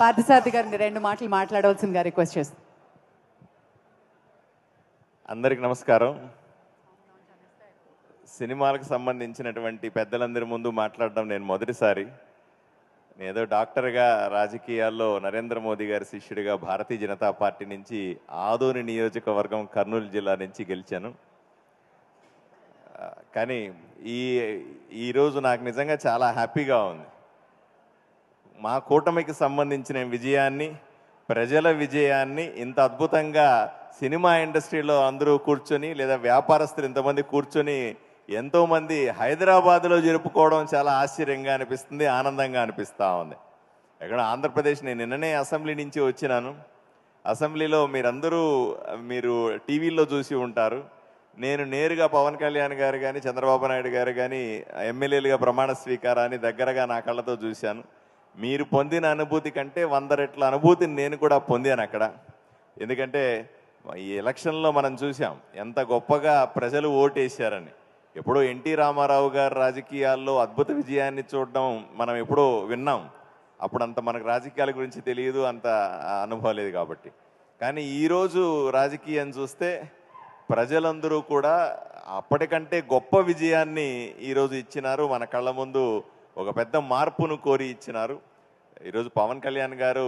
పార్థసారథి గారిని రెండు మాటలు మాట్లాడవలసిందిగా రిక్వెస్ట్ చేస్తాను అందరికి నమస్కారం. సినిమాలకు సంబంధించినటువంటి పెద్దలందరి ముందు మాట్లాడడం నేను మొదటిసారి. నేను ఏదో డాక్టర్గా రాజకీయాల్లో నరేంద్ర మోదీ గారి శిష్యుడిగా భారతీయ జనతా పార్టీ నుంచి ఆదోని నియోజకవర్గం కర్నూలు జిల్లా నుంచి గెలిచాను. కానీ ఈ ఈరోజు నాకు నిజంగా చాలా హ్యాపీగా ఉంది. మా కూటమికి సంబంధించిన విజయాన్ని ప్రజల విజయాన్ని ఇంత అద్భుతంగా సినిమా ఇండస్ట్రీలో అందరూ కూర్చొని లేదా వ్యాపారస్తులు ఇంతమంది కూర్చొని ఎంతోమంది హైదరాబాద్లో జరుపుకోవడం చాలా ఆశ్చర్యంగా అనిపిస్తుంది ఆనందంగా అనిపిస్తూ ఉంది. ఎక్కడ ఆంధ్రప్రదేశ్ నేను నిన్ననే అసెంబ్లీ నుంచి వచ్చినాను. అసెంబ్లీలో మీరందరూ మీరు టీవీల్లో చూసి ఉంటారు. నేను నేరుగా పవన్ కళ్యాణ్ గారు కానీ చంద్రబాబు నాయుడు గారు కానీ ఎమ్మెల్యేలుగా ప్రమాణ స్వీకారాన్ని దగ్గరగా నా కళ్ళతో చూశాను. మీరు పొందిన అనుభూతి కంటే వంద రెట్ల అనుభూతిని నేను కూడా పొందాను అక్కడ. ఎందుకంటే ఈ ఎలక్షన్లో మనం చూసాం ఎంత గొప్పగా ప్రజలు ఓటేశారని. ఎప్పుడో ఎన్టీ రామారావు గారు రాజకీయాల్లో అద్భుత విజయాన్ని చూడడం మనం ఎప్పుడో విన్నాం. అప్పుడు అంత మనకు రాజకీయాల గురించి తెలియదు అంత అనుభవం లేదు కాబట్టి. కానీ ఈరోజు రాజకీయం చూస్తే ప్రజలందరూ కూడా అప్పటికంటే గొప్ప విజయాన్ని ఈరోజు ఇచ్చినారు. మన కళ్ళ ముందు ఒక పెద్ద మార్పును కోరి ఇచ్చినారు. ఈరోజు పవన్ కళ్యాణ్ గారు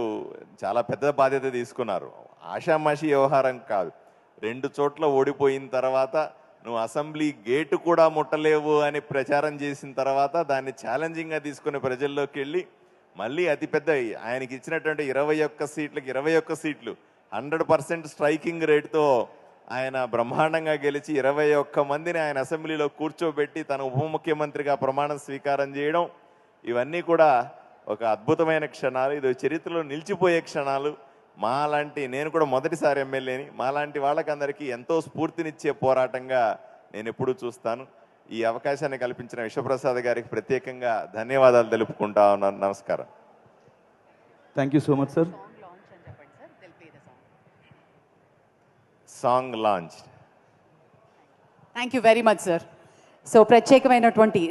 చాలా పెద్ద బాధ్యత తీసుకున్నారు. ఆషామాషి వ్యవహారం కాదు. రెండు చోట్ల ఓడిపోయిన తర్వాత నువ్వు అసెంబ్లీ గేటు కూడా ముట్టలేవు అని ప్రచారం చేసిన తర్వాత దాన్ని ఛాలెంజింగ్గా తీసుకుని ప్రజల్లోకి వెళ్ళి మళ్ళీ అతిపెద్ద ఆయనకి ఇచ్చినటువంటి ఇరవై ఒక్క సీట్లకి ఇరవై ఒక్క సీట్లు హండ్రెడ్ పర్సెంట్ స్ట్రైకింగ్ రేట్తో ఆయన బ్రహ్మాండంగా గెలిచి ఇరవై ఒక్క మందిని ఆయన అసెంబ్లీలో కూర్చోబెట్టి తన ఉప ముఖ్యమంత్రిగా ప్రమాణం స్వీకారం చేయడం ఇవన్నీ కూడా ఒక అద్భుతమైన క్షణాలు ఇది చరిత్రలో నిలిచిపోయే క్షణాలు. మాలాంటి నేను కూడా మొదటిసారి ఎమ్మెల్యేని మాలాంటి వాళ్ళకందరికీ ఎంతో స్ఫూర్తినిచ్చే పోరాటంగా నేను ఎప్పుడూ చూస్తాను. ఈ అవకాశాన్ని కల్పించిన విశ్వప్రసాద్ గారికి ప్రత్యేకంగా ధన్యవాదాలు తెలుపుకుంటా ఉన్నాను. నమస్కారం. Thank you so much sir song launch thank you very much sir so ప్రత్యేకమైనటువంటి